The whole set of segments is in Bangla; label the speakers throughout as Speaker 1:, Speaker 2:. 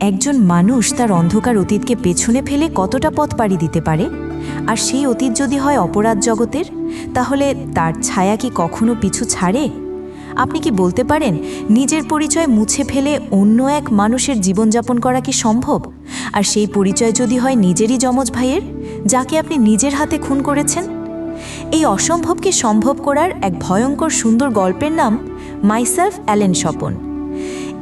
Speaker 1: একজন মানুষ তার অন্ধকার অতীতকে পেছনে ফেলে কতটা পথ পাড়ি দিতে পারে? আর সেই অতীত যদি হয় অপরাধ জগতের, তাহলে তার ছায়া কি কখনো পিছু ছাড়ে? আপনি কি বলতে পারেন, নিজের পরিচয় মুছে ফেলে অন্য এক মানুষের জীবনযাপন করা কি সম্ভব? আর সেই পরিচয় যদি হয় নিজেরই যমজ ভাইয়ের, যাকে আপনি নিজের হাতে খুন করেছেন? এই অসম্ভবকে সম্ভব করার এক ভয়ঙ্কর সুন্দর গল্পের নাম, মাইসেলফ অ্যালেন স্বপন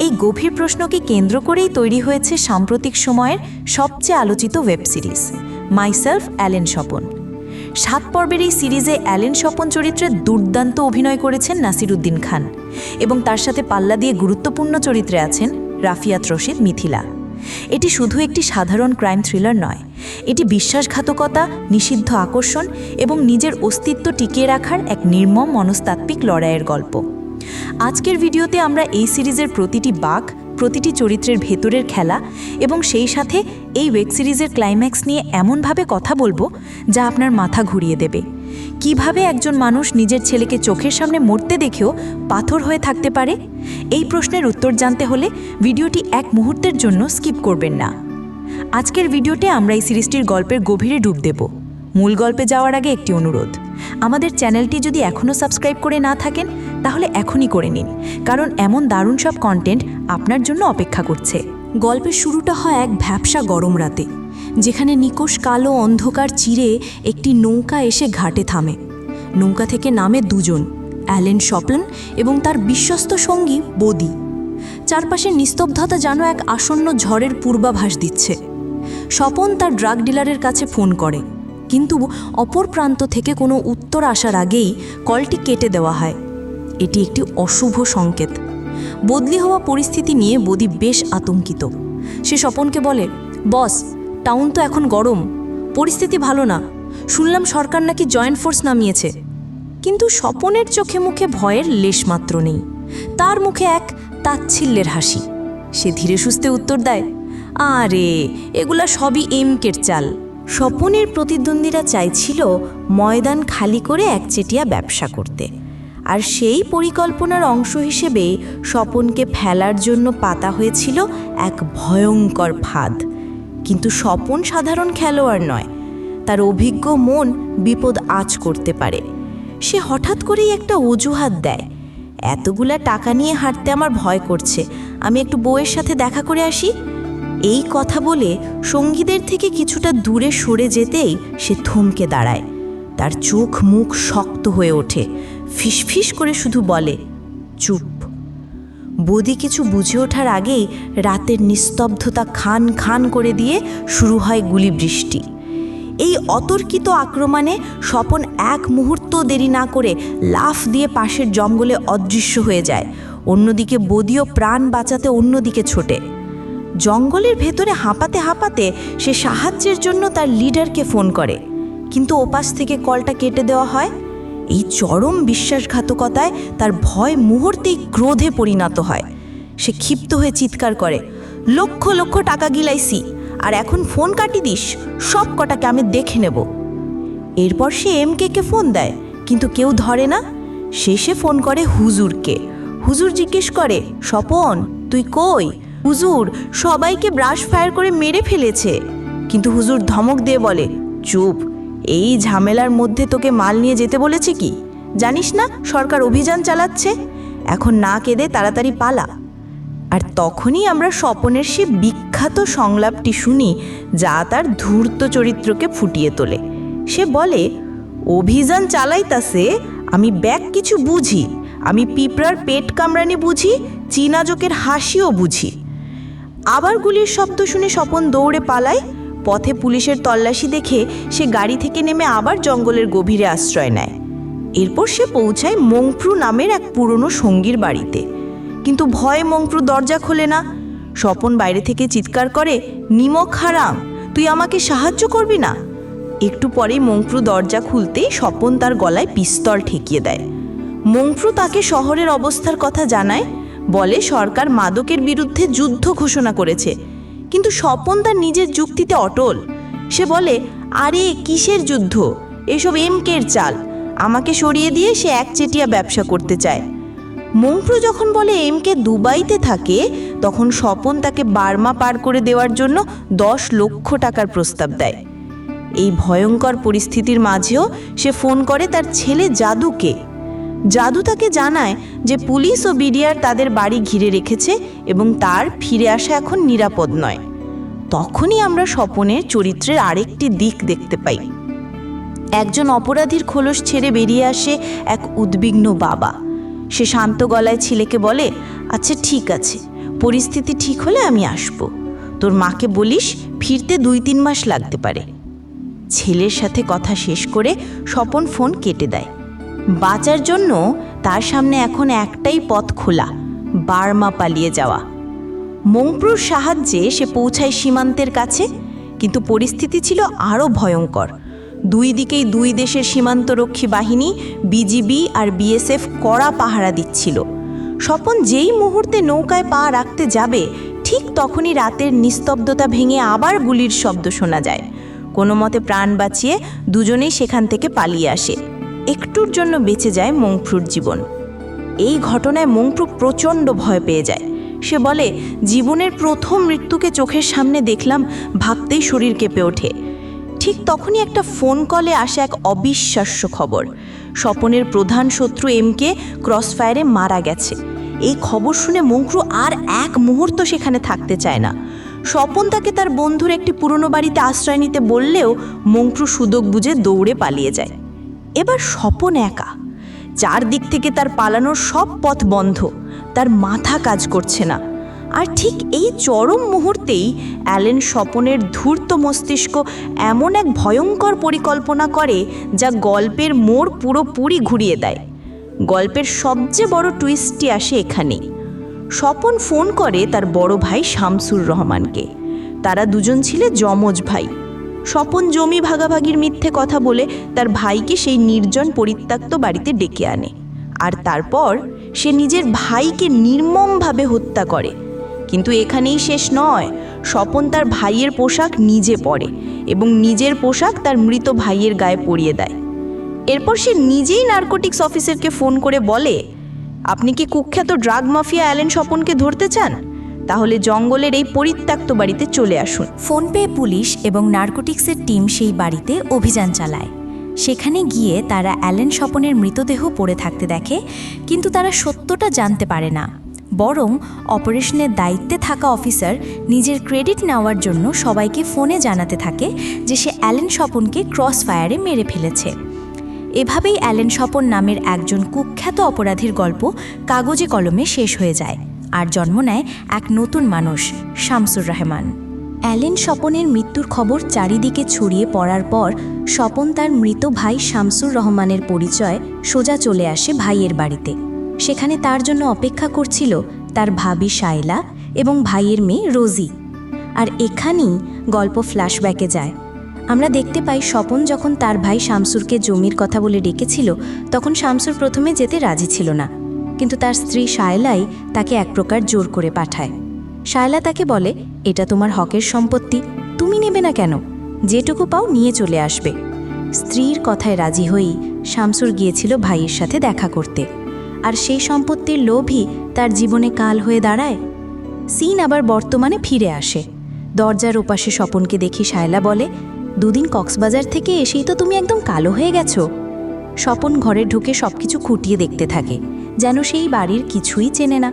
Speaker 1: এই গভীর প্রশ্নকে কেন্দ্র করেই তৈরি হয়েছে সাম্প্রতিক সময়ের সবচেয়ে আলোচিত web series, myself Allen Swapan. সাত পর্বের এই সিরিজে অ্যালেন স্বপন চরিত্রে দুর্দান্ত অভিনয় করেছেন নাসিরুদ্দিন খান এবং তার সাথে পাল্লা দিয়ে গুরুত্বপূর্ণ চরিত্রে আছেন রাফিয়াত রশিদ মিথিলা। এটি শুধু একটি সাধারণ ক্রাইম থ্রিলার নয়, এটি বিশ্বাসঘাতকতা, নিষিদ্ধ আকর্ষণ এবং নিজের অস্তিত্ব টিকিয়ে রাখার এক নির্মম মনস্তাত্ত্বিক লড়াইয়ের গল্প। আজকের ভিডিওতে আমরা এই সিরিজের প্রতিটি বাক, প্রতিটি চরিত্রের ভেতরের খেলা এবং সেই সাথে এই ওয়েব সিরিজের ক্লাইম্যাক্স নিয়ে এমনভাবে কথা বলব যা আপনার মাথা ঘুরিয়ে দেবে। কীভাবে একজন মানুষ নিজের ছেলেকে চোখের সামনে মরতে দেখেও পাথর হয়ে থাকতে পারে? এই প্রশ্নের উত্তর জানতে হলে ভিডিওটি এক মুহূর্তের জন্য স্কিপ করবেন না। আজকের ভিডিওতে আমরা এই সিরিজটির গল্পের গভীরে ডুব দেব। মূল গল্পে যাওয়ার আগে একটি অনুরোধ। আমাদের চ্যানেলটি যদি এখনও সাবস্ক্রাইব করে না থাকেন, তাহলে এখনই করে নিন। কারণ এমন দারুণ সব কন্টেন্ট আপনার জন্য অপেক্ষা করছে। গল্পের শুরুটা হয় এক ভ্যাবসা গরম রাতে, যেখানে নিকোষ কালো অন্ধকার চিরে একটি নৌকা এসে ঘাটে থামে। নৌকা থেকে নামে দুজন, অ্যালেন শপলন এবং তার বিশ্বস্ত সঙ্গী বদি। চারপাশের নিস্তব্ধতা যেন এক আসন্ন ঝড়ের পূর্বাভাস দিচ্ছে। স্বপন তার ড্রাগ ডিলারের কাছে ফোন করে। কিন্তু অপর প্রান্ত থেকে কোনো উত্তর আসার আগেই কলটি কেটে দেওয়া হয়। এটি একটি অশুভ সংকেত। বদলি হওয়া পরিস্থিতি নিয়ে বদি বেশ আতঙ্কিত। সে স্বপনকে বলে, বস, টাউন তো এখন গরম। পরিস্থিতি ভালো না। শুনলাম সরকার নাকি জয়েন্ট ফোর্স নামিয়েছে। কিন্তু স্বপনের চোখে মুখে ভয়ের লেশমাত্র নেই। তার মুখে এক তাচ্ছিল্যের হাসি। সে ধীরে সুস্থে উত্তর দেয়, আরে, এগুলা সবই এমকের চাল। স্বপনের প্রতিদ্বন্দ্বীরা চাইছিল ময়দান খালি করে একচেটিয়া ব্যবসা করতে। আর সেই পরিকল্পনার অংশ হিসেবে স্বপনকে ফেলার জন্য পাতা হয়েছিল এক ভয়ঙ্কর ফাঁদ। কিন্তু স্বপন সাধারণ খেলোয়াড় নয়। তার অভিজ্ঞ মন বিপদ আজ করতে পারে। সে হঠাৎ করেই একটা অজুহাত দেয়। এতগুলা টাকা নিয়ে হাঁটতে আমার ভয় করছে। আমি একটু বউয়ের সাথে দেখা করে আসি। এই কথা বলে সঙ্গীদের থেকে কিছুটা দূরে সরে যেতেই সে থমকে দাঁড়ায়। তার চোখ মুখ শক্ত হয়ে ওঠে। ফিসফিস করে শুধু বলে, চুপ। বদি কিছু বুঝে ওঠার আগেই রাতের নিস্তব্ধতা খান খান করে দিয়ে শুরু হয় গুলি বৃষ্টি। এই অতর্কিত আক্রমণে স্বপন এক মুহূর্ত দেরি না করে লাফ দিয়ে পাশের জঙ্গলে অদৃশ্য হয়ে যায়। অন্যদিকে বদিও প্রাণ বাঁচাতে অন্যদিকে ছোটে। জঙ্গলের ভেতরে হাঁপাতে হাঁপাতে সে সাহায্যের জন্য তার লিডারকে ফোন করে। কিন্তু ওপাশ থেকে কলটা কেটে দেওয়া হয়। এই চরম বিশ্বাসঘাতকতায় তার ভয় মুহূর্তেই ক্রোধে পরিণত হয়। সে ক্ষিপ্ত হয়ে চিৎকার করে, লক্ষ লক্ষ টাকা গিলাইছি, আর এখন ফোন কাটি দিস, সব কটাকে আমি দেখে নেব। এরপর সে এমকে কে ফোন দেয়, কিন্তু কেউ ধরে না। শেষে ফোন করে হুজুরকে। হুজুর জিজ্ঞেস করে, স্বপন, তুই কই? হুজুর, সবাইকে ব্রাশ ফায়ার করে মেরে ফেলেছে। কিন্তু হুজুর ধমক দিয়ে বলে, চুপ, এই ঝামেলার মধ্যে তোকে মাল নিয়ে যেতে বলেছে কি? জানিস না, সরকার অভিযান চালাচ্ছে? এখন না কেঁদে তাড়াতাড়ি পালা। আর তখনই আমরা স্বপনের সে বিখ্যাত সংলাপটি শুনি, যা তার ধূর্ত চরিত্রকে ফুটিয়ে তোলে। সে বলে, অভিযান চালাইতাছে, আমি ব্যাগ কিছু বুঝি। আমি পিঁপড়ার পেট কামড়ানি বুঝি চীনাজকের হাসিও বুঝি। আবার গুলির শব্দ শুনে স্বপন দৌড়ে পালায়। পথে পুলিশের তল্লাশি দেখে সে গাড়ি থেকে নেমে আবার জঙ্গলের গভীরে আশ্রয় নেয়। এরপর সে পৌঁছায় মংপ্রু নামের এক পুরনো সঙ্গীর বাড়িতে। কিন্তু ভয়ে মংপ্রু দরজা খোলে না। স্বপন বাইরে থেকে চিৎকার করে নিমক হারাম তুই আমাকে সাহায্য করবি না? একটু পরেই মংপ্রু দরজা খুলতেই স্বপন তার গলায় পিস্তল ঠেকিয়ে দেয়। মংপ্রু তাকে শহরের অবস্থার কথা জানায় বলে সরকার মাদকের বিরুদ্ধে যুদ্ধ ঘোষণা করেছে। কিন্তু স্বপন তার নিজের যুক্তিতে অটল। সে বলে, আরে, কিসের যুদ্ধ? এসব এমকের চাল। আমাকে সরিয়ে দিয়ে সে একচেটিয়া ব্যবসা করতে চায়।
Speaker 2: মংপ্রু যখন বলে এমকে দুবাইতে থাকে, তখন স্বপন তাকে বার্মা পার করে দেওয়ার জন্য দশ লক্ষ টাকার প্রস্তাব দেয়। এই ভয়ঙ্কর পরিস্থিতির মাঝেও সে ফোন করে তার ছেলে জাদুকে। জাদু তাকে জানায় যে পুলিশ ও বিডিআর তাদের বাড়ি ঘিরে রেখেছে এবং তার ফিরে আসা এখন নিরাপদ নয়। তখনই আমরা স্বপনের চরিত্রের আরেকটি দিক দেখতে পাই। একজন অপরাধীর খোলস ছেড়ে বেরিয়ে আসে এক উদ্বিগ্ন বাবা। সে শান্ত গলায় ছেলেকে বলে আচ্ছা ঠিক আছে, পরিস্থিতি ঠিক হলে আমি আসব। তোর মাকে বলিস ফিরতে দুই তিন মাস লাগতে পারে। ছেলের সাথে কথা শেষ করে স্বপন ফোন কেটে দেয়। বাঁচার জন্য তার সামনে এখন একটাই পথ খোলা, বার্মা পালিয়ে যাওয়া। মংপ্রুর সাহায্যে সে পৌঁছায় সীমান্তের কাছে, কিন্তু পরিস্থিতি ছিল আরও ভয়ঙ্কর। দুই দিকেই দুই দেশের সীমান্তরক্ষী বাহিনী, বিজিবি আর বিএসএফ কড়া পাহারা দিচ্ছিল। স্বপন যেই মুহূর্তে নৌকায় পা রাখতে যাবে, ঠিক তখনই রাতের নিস্তব্ধতা ভেঙে আবার গুলির শব্দ শোনা যায়। কোনো মতে প্রাণ বাঁচিয়ে দুজনেই সেখান থেকে পালিয়ে আসে। একটুর জন্য বেঁচে যায় মংফ্রুর জীবন। এই ঘটনায় মংফ্রু প্রচণ্ড ভয় পেয়ে যায়। সে বলে, জীবনের প্রথম মৃত্যুকে চোখের সামনে দেখলাম ভাবতেই শরীর কেঁপে ওঠে। ঠিক তখনই একটা ফোন কলে আসে এক অবিশ্বাস্য খবর। স্বপনের প্রধান শত্রু এমকে ক্রসফায়ারে মারা গেছে। এই খবর শুনে মংক্রু আর এক মুহূর্ত সেখানে থাকতে চায় না। স্বপন তাকে তার বন্ধুর একটি পুরনো বাড়িতে আশ্রয় নিতে বললেও মংক্রু সুযোগ বুঝে দৌড়ে পালিয়ে যায়। এবার স্বপন একা। চারদিক থেকে তার পালানোর সব পথ বন্ধ, তার মাথা কাজ করছে না। আর ঠিক এই চরম মুহূর্তেই অ্যালেন স্বপনের ধূর্ত মস্তিষ্ক এমন এক ভয়ঙ্কর পরিকল্পনা করে যা গল্পের মোড় পুরোপুরি ঘুরিয়ে দেয়। গল্পের সবচেয়ে বড় টুইস্টটি আসে এখানেই। স্বপন ফোন করে তার বড় ভাই শামসুর রহমানকে। তারা দুজন ছিলে যমজ ভাই। স্বপন জমি ভাগাভাগির মিথ্যে কথা বলে তার ভাইকে সেই নির্জন পরিত্যক্ত বাড়িতে ডেকে আনে। আর তারপর সে নিজের ভাইকে নির্মমভাবে হত্যা করে। কিন্তু এখানেই শেষ নয়, স্বপন তার ভাইয়ের পোশাক নিজে পরে এবং নিজের পোশাক তার মৃত ভাইয়ের গায়ে পরিয়ে দেয়। এরপর সে নিজেই নার্কোটিক্স অফিসারকে ফোন করে বলে, আপনি কি কুখ্যাত ড্রাগ মাফিয়া অ্যালেন স্বপনকে ধরতে চান? তাহলে জঙ্গলের এই পরিত্যক্ত বাড়িতে চলে আসুন।
Speaker 1: ফোন পেয়ে পুলিশ এবং নার্কোটিক্সের টিম সেই বাড়িতে অভিযান চালায়। সেখানে গিয়ে তারা অ্যালেন স্বপনের মৃতদেহ পড়ে থাকতে দেখে, কিন্তু তারা সত্যটা জানতে পারে না। বরং অপারেশনের দায়িত্বে থাকা অফিসার নিজের ক্রেডিট নেওয়ার জন্য সবাইকে ফোনে জানাতে থাকে যে সে অ্যালেন স্বপনকে ক্রস ফায়ারে মেরে ফেলেছে। এভাবেই অ্যালেন স্বপন নামের একজন কুখ্যাত অপরাধীর গল্প কাগজে কলমে শেষ হয়ে যায়। আর জন্ম নেয় এক নতুন মানুষ, শামসুর রহমান। অ্যালেন স্বপনের মৃত্যুর খবর চারিদিকে ছড়িয়ে পড়ার পর স্বপন তার মৃত ভাই শামসুর রহমানের পরিচয় সোজা চলে আসে ভাইয়ের বাড়িতে। সেখানে তার জন্য অপেক্ষা করছিল তার ভাবি শায়লা এবং ভাইয়ের মেয়ে রোজি। আর এখানেই গল্প ফ্ল্যাশব্যাকে যায়। আমরা দেখতে পাই স্বপন যখন তার ভাই শামসুরকে জমির কথা বলে ডেকেছিল, তখন শামসুর প্রথমে যেতে রাজি ছিল না। কিন্তু তার স্ত্রী শায়লাই তাকে এক প্রকার জোর করে পাঠায়। শায়লা তাকে বলে, এটা তোমার হকের সম্পত্তি, তুমি নেবে না কেন? যেটুকু পাও নিয়ে চলে আসবে। স্ত্রীর কথায় রাজি হয়েই শামসুর গিয়েছিল ভাইয়ের সাথে দেখা করতে। আর সেই সম্পত্তির লোভই তার জীবনে কাল হয়ে দাঁড়ায়। সিন আবার বর্তমানে ফিরে আসে। দরজার ওপাশে স্বপনকে দেখি শায়লা বলে, দুদিন কক্সবাজার থেকে এসেই তো তুমি একদম কালো হয়ে গেছো। স্বপন ঘরে ঢুকে সবকিছু খুঁটিয়ে দেখতে থাকে, যেন সেই বাড়ির কিছুই চেনে না।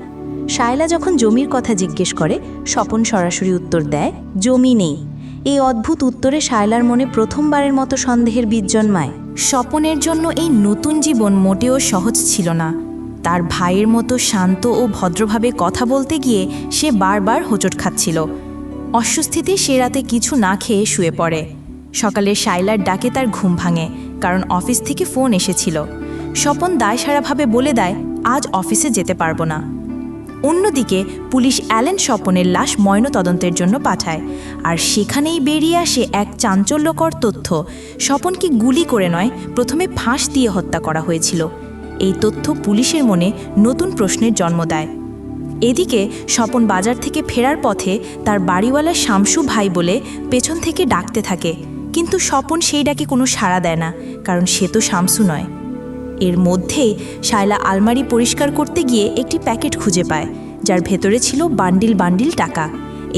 Speaker 1: শায়লা যখন জমির কথা জিজ্ঞেস করে, স্বপন সরাসরি উত্তর দেয়, জমি নেই। এই অদ্ভুত উত্তরে শায়লার মনে প্রথমবারের মতো সন্দেহের বীজ জন্মায়। স্বপনের জন্য এই নতুন জীবন মোটেও সহজ ছিল না। তার ভাইয়ের মতো শান্ত ও ভদ্রভাবে কথা বলতে গিয়ে সে বারবার হোঁচট খাচ্ছিল। অস্বস্তিতে সে রাতে কিছু না খেয়ে শুয়ে পড়ে। সকালে শাইলার ডাকে তার ঘুম ভাঙে। কারণ অফিস থেকে ফোন এসেছিল। স্বপন দায়সারাভাবে বলে দেয়, আজ অফিসে যেতে পারব না। অন্যদিকে পুলিশ অ্যালেন স্বপনের লাশ ময়নতদন্তের জন্য পাঠায়, আর সেখানেই বেরিয়ে আসে এক চাঞ্চল্যকর তথ্য। স্বপনকে গুলি করে নয়, প্রথমে ফাঁস দিয়ে হত্যা করা হয়েছিল। এই তথ্য পুলিশের মনে নতুন প্রশ্নের জন্ম দেয়। এদিকে স্বপন বাজার থেকে ফেরার পথে তার বাড়িওয়ালা শামসু ভাই বলে পেছন থেকে ডাকতে থাকে। কিন্তু স্বপন সেই ডাকে কোনো সাড়া দেয় না, কারণ সে তো শামসু নয়। এর মধ্যেই শায়লা আলমারি পরিষ্কার করতে গিয়ে একটি প্যাকেট খুঁজে পায়, যার ভেতরে ছিল বান্ডিল বান্ডিল টাকা।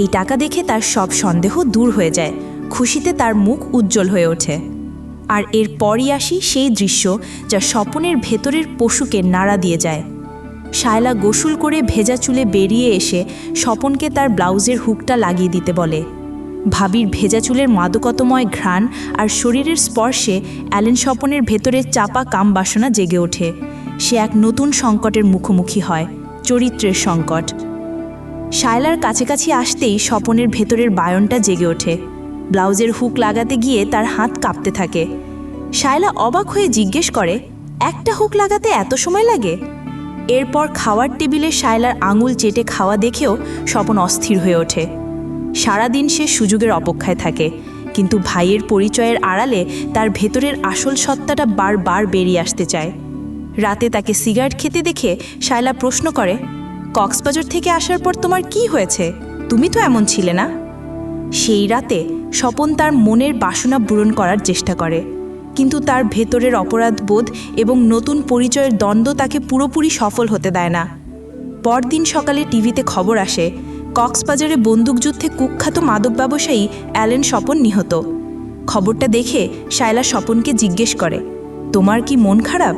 Speaker 1: এই টাকা দেখে তার সব সন্দেহ দূর হয়ে যায়, খুশিতে তার মুখ উজ্জ্বল হয়ে ওঠে। আর এর পরই আসি সেই দৃশ্য যা স্বপনের ভেতরের পশুকে নাড়া দিয়ে যায়। শায়লা গোসল করে ভেজা চুলে বেরিয়ে এসে স্বপনকে তার ব্লাউজের হুকটা লাগিয়ে দিতে বলে ভাবির ভেজা চুলের মাদকতময় ঘ্রাণ আর শরীরের স্পর্শে অ্যালেন স্বপনের ভেতরে চাপা কাম বাসনা জেগে ওঠে। সে এক নতুন সংকটের মুখোমুখি হয়, চরিত্রের সংকট। শায়লার কাছাকাছি আসতেই স্বপনের ভেতরের বায়নটা জেগে ওঠে। ব্লাউজের হুক লাগাতে গিয়ে তার হাত কাঁপতে থাকে। শায়লা অবাক হয়ে জিজ্ঞেস করে, একটা হুক লাগাতে এত সময় লাগে? এরপর খাওয়ার টেবিলে শায়লার আঙুল চেটে খাওয়া দেখেও স্বপন অস্থির হয়ে ওঠে। সারাদিন সে সুযোগের অপেক্ষায় থাকে। কিন্তু ভাইয়ের পরিচয়ের আড়ালে তার ভেতরের আসল সত্তাটা বারবার বেরিয়ে আসতে চায়। রাতে তাকে সিগারেট খেতে দেখে শায়লা প্রশ্ন করে, কক্সবাজার থেকে আসার পর তোমার কি হয়েছে? তুমি তো এমন ছিলে না? সেই রাতে স্বপন তার মনের বাসনা পূরণ করার চেষ্টা করে। কিন্তু তার ভেতরের অপরাধ বোধ এবং নতুন পরিচয়ের দ্বন্দ্ব তাকে পুরোপুরি সফল হতে দেয় না। পরদিন সকালে টিভিতে খবর আসে কক্সবাজারে বন্দুকযুদ্ধে কুখ্যাত মাদক ব্যবসায়ী অ্যালেন স্বপন নিহত। খবরটা দেখে শায়লা স্বপনকে জিজ্ঞেস করে, তোমার কি মন খারাপ?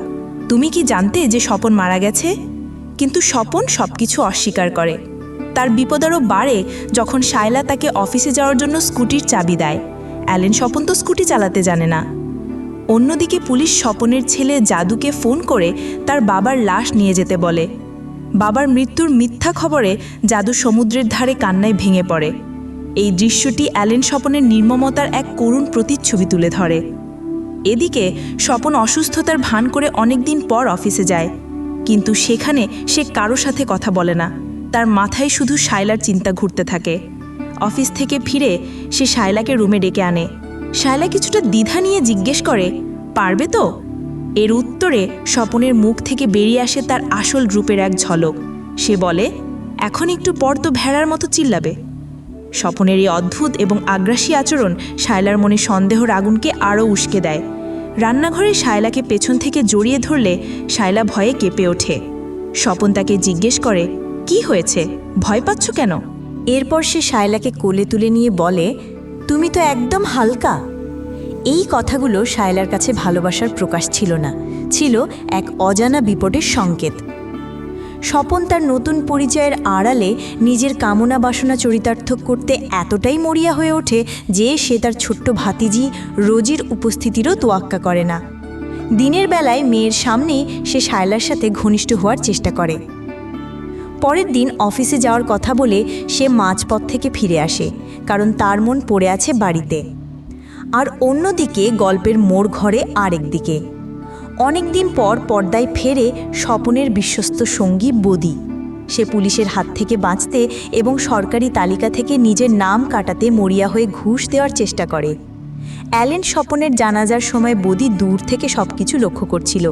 Speaker 1: তুমি কি জানতে যে স্বপন মারা গেছে? কিন্তু স্বপন সব কিছু অস্বীকার করে। তার বিপদ আরও বাড়ে যখন শায়লা তাকে অফিসে যাওয়ার জন্য স্কুটির চাবি দেয়। অ্যালেন স্বপন তো স্কুটি চালাতে জানে না। অন্যদিকে পুলিশ স্বপনের ছেলে জাদুকে ফোন করে তার বাবার লাশ নিয়ে যেতে বলে। বাবার মৃত্যুর মিথ্যা খবরে জাদু সমুদ্রের ধারে কান্নায় ভেঙে পড়ে। এই দৃশ্যটি অ্যালেন স্বপনের নির্মমতার এক করুণ প্রতিচ্ছবি তুলে ধরে। এদিকে স্বপন অসুস্থতার ভান করে অনেকদিন পর অফিসে যায়। কিন্তু সেখানে সে কারও সাথে কথা বলে না। তার মাথায় শুধু শায়লার চিন্তা ঘুরতে থাকে। অফিস থেকে ফিরে সে শায়লাকে রুমে ডেকে আনে। শায়লা কিছুটা দ্বিধা নিয়ে জিজ্ঞেস করে, পারবে তো? এর উত্তরে স্বপনের মুখ থেকে বেরিয়ে আসে তার আসল রূপের এক ঝলক। সে বলে, এখন একটু পর তো ভেড়ার মতো চিল্লাবে। স্বপনের এই অদ্ভুত এবং আগ্রাসী আচরণ শায়লার মনে সন্দেহর আগুনকে আরও উস্কে দেয়। রান্নাঘরে শায়লাকে পেছন থেকে জড়িয়ে ধরলে শায়লা ভয়ে কেঁপে ওঠে। স্বপন তাকে জিজ্ঞেস করে, কি হয়েছে? ভয় পাচ্ছ কেন? এরপর সে শায়লাকে কোলে তুলে নিয়ে বলে, তুমি তো একদম হালকা। এই কথাগুলো শায়লার কাছে ভালোবাসার প্রকাশ ছিল না। ছিল এক অজানা বিপদের সংকেত। স্বপন তার নতুন পরিচয়ের আড়ালে নিজের কামনা বাসনা চরিতার্থ করতে এতটাই মরিয়া হয়ে ওঠে যে সে তার ছোট্ট ভাতিজি রোজির উপস্থিতিরও তোয়াক্কা করে না। দিনের বেলায় মেয়ের সামনেই সে শায়লার সাথে ঘনিষ্ঠ হওয়ার চেষ্টা করে। পরের দিন অফিসে যাওয়ার কথা বলে সে মাঝপথ থেকে ফিরে আসে, কারণ তার মন পড়ে আছে বাড়িতে। আর অন্যদিকে গল্পের মোড় ঘরে আরেক দিকে। অনেক দিন পর পর্দায় ফেরে স্বপনের বিশ্বস্ত সঙ্গী বদি। সে পুলিশের হাত থেকে বাঁচতে এবং সরকারি তালিকা থেকে নিজের নাম কাটাতে মরিয়া হয়ে ঘুষ দেওয়ার চেষ্টা করে। অ্যালেন স্বপনের জানাজার সময় বদি দূর থেকে সব কিছু লক্ষ্য করছিল।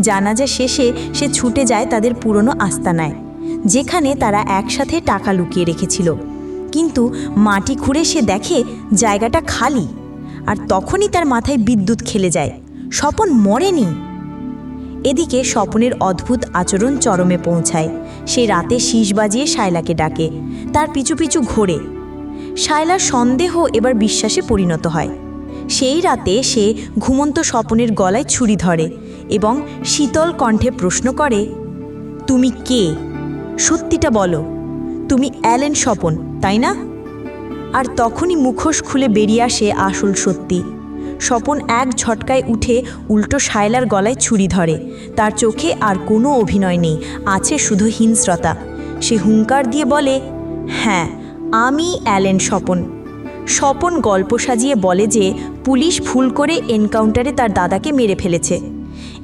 Speaker 1: জানাজা শেষে সে ছুটে যায় তাদের পুরনো আস্তানায়, যেখানে তারা একসাথে টাকা লুকিয়ে রেখেছিল। কিন্তু মাটি খুঁড়ে সে দেখে জায়গাটা খালি। আর তখনই তার মাথায় বিদ্যুৎ খেলে যায়। স্বপন মরেনি। এদিকে স্বপনের অদ্ভুত আচরণ চরমে পৌঁছায়। সে রাতে শীষ বাজিয়ে শায়লাকে ডাকে। তার পিছু পিছু ঘোরে। শায়লার সন্দেহ এবার বিশ্বাসে পরিণত হয়। সেই রাতে সে ঘুমন্ত স্বপনের গলায় ছুরি ধরে এবং শীতল কণ্ঠে প্রশ্ন করে, তুমি কে? সত্যিটা বলো। তুমি অ্যালেন স্বপন, তাই না? আর তখনই মুখোশ খুলে বেরিয়ে আসে আসল সত্যি। স্বপন এক ঝটকায় উঠে উল্টো শায়লার গলায় ছুরি ধরে। তার চোখে আর কোনো অভিনয় নেই, আছে শুধু হিংস্রতা। সে হুঙ্কার দিয়ে বলে হ্যাঁ আমি অ্যালেন স্বপন। স্বপন গল্প সাজিয়ে বলে যে, পুলিশ ভুল করে এনকাউন্টারে তার দাদাকে মেরে ফেলেছে।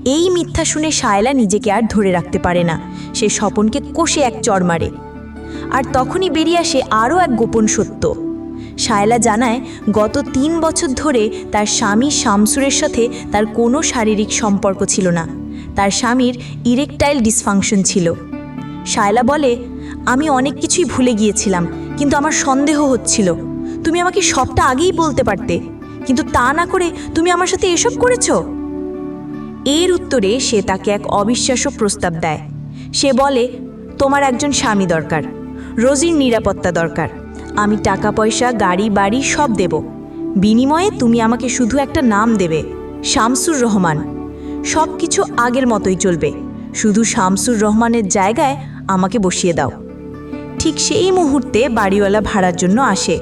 Speaker 1: এই মিথ্যা শুনে শায়লা নিজেকে আর ধরে রাখতে পারে না। সে স্বপনকে কষে এক চড় মারে। আর তখনই বেরিয়ে আসে আরও এক গোপন সত্য। শায়লা জানায়, গত তিন বছর ধরে তার স্বামী শামসুরের সাথে তার কোনো শারীরিক সম্পর্ক ছিল না। তার স্বামীর ইরেকটাইল ডিসফাংশন ছিল। শায়লা বলে, আমি অনেক কিছুই ভুলে গিয়েছিলাম, কিন্তু আমার সন্দেহ হচ্ছিল। তুমি আমাকে সবটা আগেই বলতে পারতে, কিন্তু তা না করে তুমি আমার সাথে এসব করেছ?
Speaker 2: এর উত্তরে সে তাকে এক অবিশ্বাস্য প্রস্তাব দেয়। সে বলে, তোমার একজন স্বামী দরকার। রোজির নিরাপত্তা দরকার। আমি টাকা, পয়সা, গাড়ি, বাড়ি সব দেব। বিনিময়ে তুমি আমাকে শুধু একটা নাম দেবে, শামসুর রহমান। সব কিছু আগের মতোই চলবে। শুধু শামসুর রহমানের জায়গায় আমাকে বসিয়ে দাও। ঠিক সেই মুহূর্তে বাড়িওয়ালা ভাড়ার জন্য আসে,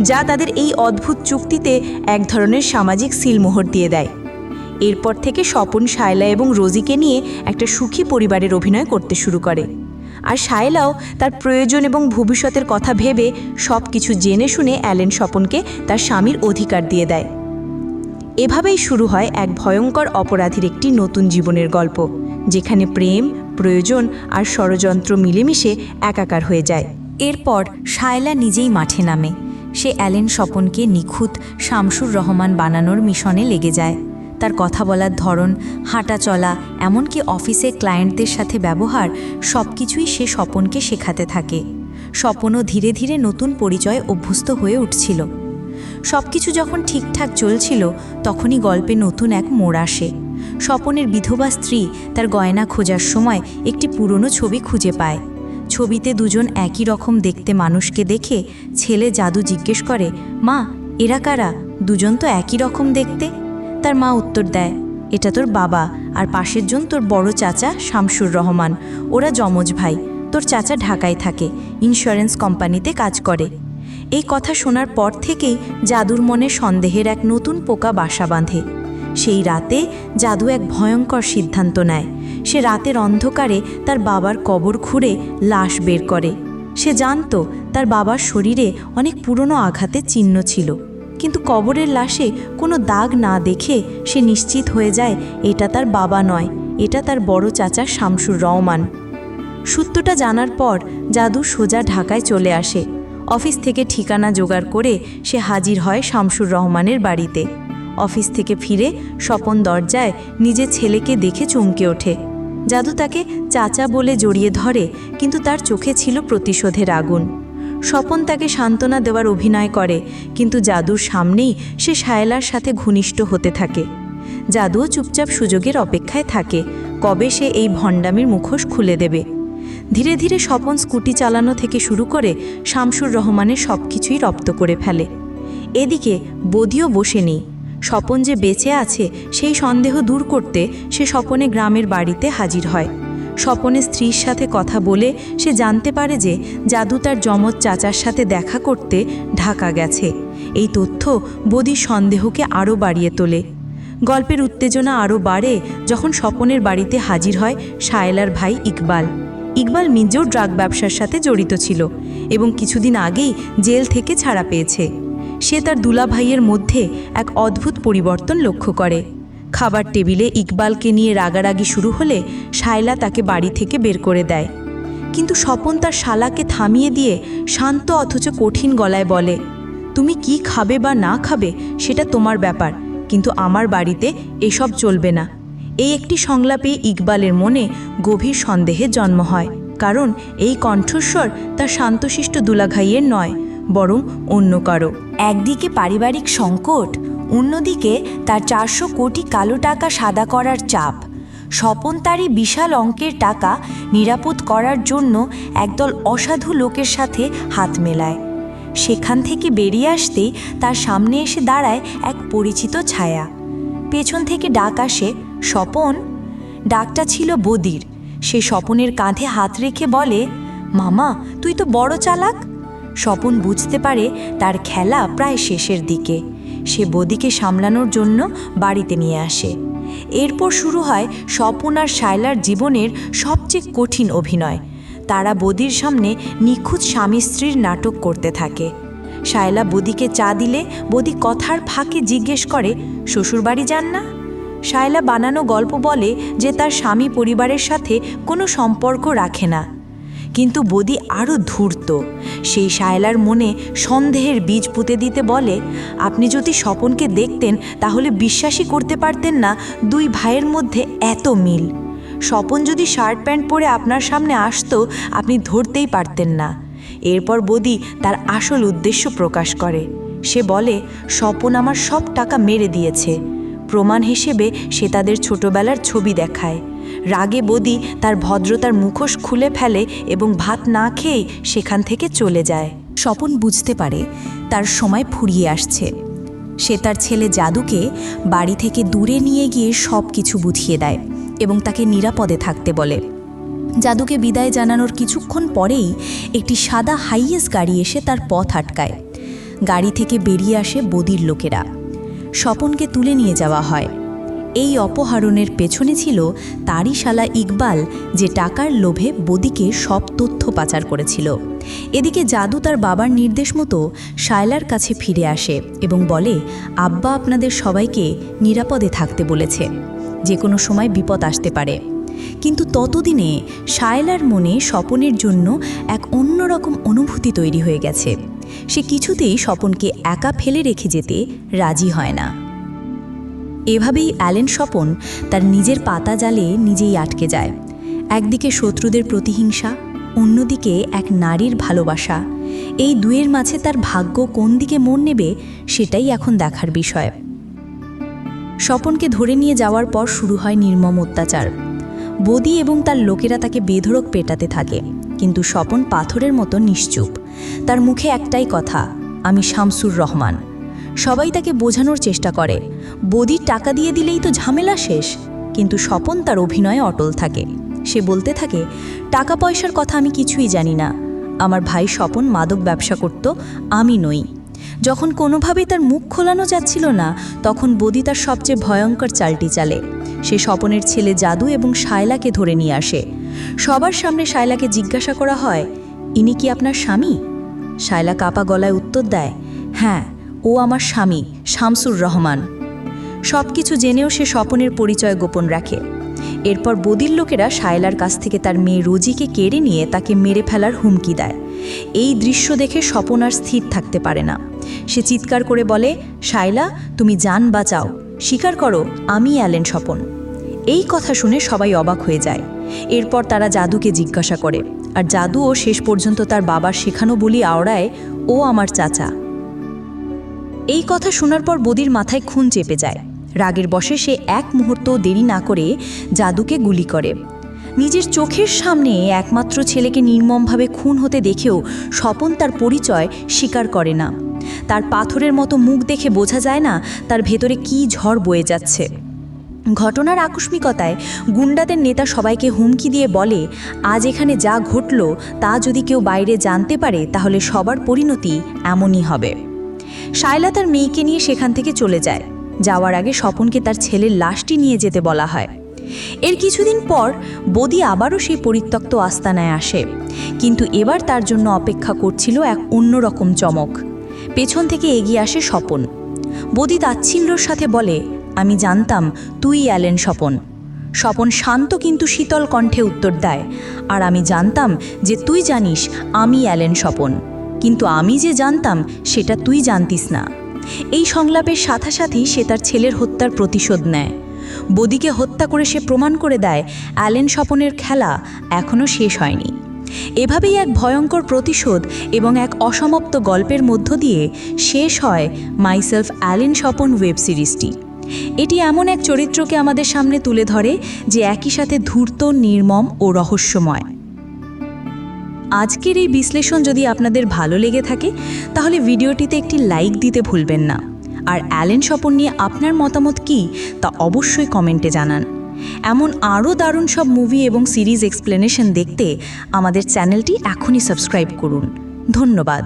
Speaker 2: যা তাদের এই অদ্ভুত চুক্তিতে এক ধরনের সামাজিক সিলমোহর দিয়ে দেয়। এরপর থেকে স্বপন শায়লা এবং রোজিকে নিয়ে একটা সুখী পরিবারের অভিনয় করতে শুরু করে। আর শায়লাও তার প্রয়োজন এবং ভবিষ্যতের কথা ভেবে সব কিছু জেনে শুনে অ্যালেন স্বপনকে তার স্বামীর অধিকার দিয়ে দেয়। এভাবেই শুরু হয় এক ভয়ঙ্কর অপরাধীর একটি নতুন জীবনের গল্প, যেখানে প্রেম, প্রয়োজন আর ষড়যন্ত্র মিলেমিশে একাকার হয়ে যায়।
Speaker 1: এরপর শায়লা নিজেই মাঠে নামে। সে অ্যালেন স্বপনকে নিখুঁত শামসুর রহমান বানানোর মিশনে লেগে যায়। তার কথা বলার ধরন, হাঁটা চলা, এমনকি অফিসে ক্লায়েন্টদের সাথে ব্যবহার সব কিছুই সে স্বপনকে শেখাতে থাকে। স্বপনও ধীরে ধীরে নতুন পরিচয় অভ্যস্ত হয়ে উঠছিল। সব কিছু যখন ঠিকঠাক চলছিল, তখনই গল্পে নতুন এক মোড় আসে। স্বপনের বিধবা স্ত্রী তার গয়না খোঁজার সময় একটি পুরনো ছবি খুঁজে পায়। ছবিতে দুজন একই রকম দেখতে মানুষকে দেখে ছেলে জাদু জিজ্ঞেস করে, মা, এরা কারা? দুজন তো একই রকম দেখতে। তার মা উত্তর দেয়, এটা তোর বাবা, আর পাশের জন তোর বড় চাচা শামসুর রহমান। ওরা যমজ ভাই, তোর চাচা ঢাকায় থাকে ইন্স্যুরেন্স কোম্পানিতে কাজ করে এই কথা শোনার পর থেকেই জাদুর মনে সন্দেহের এক নতুন পোকা বাসা বাঁধে। সেই রাতে জাদু এক ভয়ঙ্কর সিদ্ধান্ত নেয়। সে রাতের অন্ধকারে তার বাবার কবর খুঁড়ে লাশ বের করে। সে জানতো তার বাবার শরীরে অনেক পুরনো আঘাতের চিহ্ন ছিল। কিন্তু কবরের লাশে কোনো দাগ না দেখে সে নিশ্চিত হয়ে যায় এটা তার বাবা নয়, এটা তার বড় চাচা শামসুর রহমান। সূত্রটা জানার পর জাদু সোজা ঢাকায় চলে আসে। অফিস থেকে ঠিকানা জোগাড় করে সে হাজির হয় শামসুর রহমানের বাড়িতে। অফিস থেকে ফিরে স্বপন দরজায় নিজের ছেলেকে দেখে চমকে ওঠে। জাদু তাকে চাচা বলে জড়িয়ে ধরে, কিন্তু তার চোখে ছিল প্রতিশোধের আগুন। স্বপন তাকে সান্ত্বনা দেওয়ার অভিনয় করে, কিন্তু জাদুর সামনেই সে শায়লার সাথে ঘনিষ্ঠ হতে থাকে। জাদুও চুপচাপ সুযোগের অপেক্ষায় থাকে, কবে সে এই ভণ্ডামির মুখোশ খুলে দেবে। ধীরে ধীরে স্বপন স্কুটি চালানো থেকে শুরু করে শামসুর রহমানের সব কিছুই রপ্ত করে ফেলে। এদিকে বদিও বসে নেই। স্বপন যে বেঁচে আছে, সেই সন্দেহ দূর করতে সে স্বপনে গ্রামের বাড়িতে হাজির হয়। স্বপনের স্ত্রীর সাথে কথা বলে সে জানতে পারে যে জাদু তার যমজ চাচার সাথে দেখা করতে ঢাকা গেছে। এই তথ্য বদির সন্দেহকে আরও বাড়িয়ে তোলে। গল্পের উত্তেজনা আরও বাড়ে যখন স্বপনের বাড়িতে হাজির হয় শায়লার ভাই ইকবাল। ইকবাল নিজেও ড্রাগ ব্যবসার সাথে জড়িত ছিল এবং কিছুদিন আগেই জেল থেকে ছাড়া পেয়েছে। সে তার দুলা ভাইয়ের মধ্যে এক অদ্ভুত পরিবর্তন লক্ষ্য করে। খাবার টেবিলে ইকবালকে নিয়ে রাগারাগি শুরু হলে শায়লা তাকে বাড়ি থেকে বের করে দেয়। কিন্তু স্বপন তার শালাকে থামিয়ে দিয়ে শান্ত অথচ কঠিন গলায় বলে, তুমি কি খাবে বা না খাবে সেটা তোমার ব্যাপার, কিন্তু আমার বাড়িতে এসব চলবে না। এই একটি সংলাপে ইকবালের মনে গভীর সন্দেহের জন্ম হয়, কারণ এই কণ্ঠস্বর তার শান্তশিষ্ট দুলাঘাইয়ের নয়, বরং অন্য কারও। একদিকে পারিবারিক সংকট অন্যদিকে, তার চারশো কোটি কালো টাকা সাদা করার চাপ। স্বপন তারই বিশাল অঙ্কের টাকা নিরাপদ করার জন্য একদল অসাধু লোকের সাথে হাত মেলায়। সেখান থেকে বেরিয়ে আসতেই তার সামনে এসে দাঁড়ায় এক পরিচিত ছায়া। পেছন থেকে ডাক আসে, স্বপন? ডাকটা ছিল বদির। সে স্বপনের কাঁধে হাত রেখে বলে, মামা, তুই তো বড় চালাক। স্বপন বুঝতে পারে তার খেলা প্রায় শেষের দিকে। সে বদিকে সামলানোর জন্য বাড়িতে নিয়ে আসে। এরপর শুরু হয় স্বপন আর শায়লার জীবনের সবচেয়ে কঠিন অভিনয়। তারা বদির সামনে নিখুঁত স্বামী স্ত্রীর নাটক করতে থাকে। শায়লা বদিকে চা দিলে বদি কথার ফাঁকে জিজ্ঞেস করে শ্বশুরবাড়ি যান না? শায়লা বানানো গল্প বলে যে তার স্বামী পরিবারের সাথে কোনো সম্পর্ক রাখে না। কিন্তু বদি আরও ধূর্ত। সেই শায়লার মনে সন্দেহের বীজ পুঁতে দিতে বলে, আপনি যদি স্বপনকে দেখতেন, তাহলে বিশ্বাসই করতে পারতেন না দুই ভাইয়ের মধ্যে এত মিল। স্বপন যদি শার্ট প্যান্ট পরে আপনার সামনে আসতো, আপনি ধরতেই পারতেন না। এরপর বদি তার আসল উদ্দেশ্য প্রকাশ করে। সে বলে, স্বপন আমার সব টাকা মেরে দিয়েছে। প্রমাণ হিসেবে সে তাদের ছোটবেলার ছবি দেখায়। রাগে বদি তার ভদ্রতার মুখোশ খুলে ফেলে এবং ভাত না খেয়ে সেখান থেকে চলে যায়। স্বপন বুঝতে পারে তার সময় ফুরিয়ে আসছে। সে তার ছেলে জাদুকে বাড়ি থেকে দূরে নিয়ে গিয়ে সব কিছু বুঝিয়ে দেয় এবং তাকে নিরাপদে থাকতে বলে। জাদুকে বিদায় জানানোর কিছুক্ষণ পরেই একটি সাদা হাইয়েস গাড়ি এসে তার পথ আটকায়। গাড়ি থেকে বেরিয়ে আসে বদির লোকেরা। স্বপনকে তুলে নিয়ে যাওয়া হয়। এই অপহরণের পেছনে ছিল তারই শালা ইকবাল, যে টাকার লোভে বদিকে সব তথ্য পাচার করেছিল। এদিকে জাদু তার বাবার নির্দেশ মতো শায়লার কাছে ফিরে আসে এবং বলে, আব্বা আপনাদের সবাইকে নিরাপদে থাকতে বলেছে। যে কোনো সময় বিপদ আসতে পারে। কিন্তু ততদিনে শায়লার মনে স্বপনের জন্য এক অন্যরকম অনুভূতি তৈরি হয়ে গেছে। সে কিছুতেই স্বপনকে একা ফেলে রেখে যেতে রাজি হয় না। এভাবেই অ্যালেন স্বপন তার নিজের পাতা জালে নিজেই আটকে যায়। একদিকে শত্রুদের প্রতিহিংসা, অন্যদিকে এক নারীর ভালোবাসা। এই দুয়ের মাঝে তার ভাগ্য কোন দিকে মন নেবে সেটাই এখন দেখার বিষয়। স্বপনকে ধরে নিয়ে যাওয়ার পর শুরু হয় নির্মম অত্যাচার। বদি এবং তার লোকেরা তাকে বেধড়ক পেটাতে থাকে, কিন্তু স্বপন পাথরের মতো নিশ্চুপ। তার মুখে একটাই কথা, আমি শামসুর রহমান। সবাই তাকে বোঝানোর চেষ্টা করে বদির টাকা দিয়ে দিলেই তো ঝামেলা শেষ। কিন্তু স্বপন তার অভিনয়ে অটল থাকে। সে বলতে থাকে, টাকা পয়সার কথা আমি কিছুই জানি না। আমার ভাই স্বপন মাদক ব্যবসা করত, আমি নই। যখন কোনোভাবেই তার মুখ খোলানো যাচ্ছিল না, তখন বদি তার সবচেয়ে ভয়ঙ্কর চালটি চালে। সে স্বপনের ছেলে জাদু এবং শায়লাকে ধরে নিয়ে আসে। সবার সামনে শায়লাকে জিজ্ঞাসা করা হয়, ইনি কি আপনার স্বামী? শায়লা কাপা গলায় উত্তর দেয় হ্যাঁ ও আমার স্বামী, শামসুর রহমান। সব কিছু জেনেও সে স্বপনের পরিচয় গোপন রাখে। এরপর বদির লোকেরা শায়লার কাছ থেকে তার মেয়ে রোজিকে কেড়ে নিয়ে তাকে মেরে ফেলার হুমকি দেয়। এই দৃশ্য দেখে স্বপন আর স্থির থাকতে পারে না। সে চিৎকার করে বলে, শায়লা, তুমি যান বাঁচাও। স্বীকার করো, আমি অ্যালেন স্বপন। এই কথা শুনে সবাই অবাক হয়ে যায়। এরপর তারা জাদুকে জিজ্ঞাসা করে, আর জাদুও শেষ পর্যন্ত তার বাবার শেখানো বলি আওড়ায়? ও আমার চাচা। এই কথা শোনার পর বদির মাথায় খুন চেপে যায়। রাগের বসে সে এক মুহূর্ত দেরি না করে জাদুকে গুলি করে। নিজের চোখের সামনে একমাত্র ছেলেকে নির্মমভাবে খুন হতে দেখেও স্বপন তার পরিচয় স্বীকার করে না। তার পাথরের মতো মুখ দেখে বোঝা যায় না তার ভেতরে কী ঝড় বয়ে যাচ্ছে। ঘটনার আকস্মিকতায় গুন্ডাদের নেতা সবাইকে হুমকি দিয়ে বলে, আজ এখানে যা ঘটল, তা যদি কেউ বাইরে জানতে পারে, তাহলে সবার পরিণতি এমনই হবে। শায়লা তার মেয়েকে নিয়ে সেখান থেকে চলে যায়। যাওয়ার আগে স্বপনকে তার ছেলের লাশটি নিয়ে যেতে বলা হয়। এর কিছুদিন পর বদি আবারও সেই পরিত্যক্ত আস্তানায় আসে। কিন্তু এবার তার জন্য অপেক্ষা করছিল এক অন্যরকম চমক। পেছন থেকে এগিয়ে আসে স্বপন। বদি তাচ্ছিল্যর সাথে বলে, আমি জানতাম তুই অ্যালেন স্বপন। স্বপন শান্ত কিন্তু শীতল কণ্ঠে উত্তর দেয়, আর আমি জানতাম যে তুই জানিস আমি অ্যালেন স্বপন। কিন্তু আমি যে জানতাম, সেটা তুই জানতিস না। এই সংলাপের সাথে সাথেই সে তার ছেলের হত্যার প্রতিশোধ নেয়। বদিকে হত্যা করে সে প্রমাণ করে দেয়, অ্যালেন স্বপনের খেলা এখনও শেষ হয়নি। এভাবেই এক ভয়ঙ্কর প্রতিশোধ এবং এক অসমাপ্ত গল্পের মধ্য দিয়ে শেষ হয় মাইসেলফ অ্যালেন স্বপন ওয়েব সিরিজটি। এটি এমন এক চরিত্রকে আমাদের সামনে তুলে ধরে যে একই সাথে ধূর্ত, নির্মম ও রহস্যময়। আজকের এই বিশ্লেষণ যদি আপনাদের ভালো লেগে থাকে, তাহলে ভিডিওটিতে একটি লাইক দিতে ভুলবেন না। আর অ্যালেন স্বপন নিয়ে আপনার মতামত কি, তা অবশ্যই কমেন্টে জানান। এমন আরও দারুণ সব মুভি এবং সিরিজ এক্সপ্লেনেশন দেখতে আমাদের চ্যানেলটি এখনই সাবস্ক্রাইব করুন। ধন্যবাদ।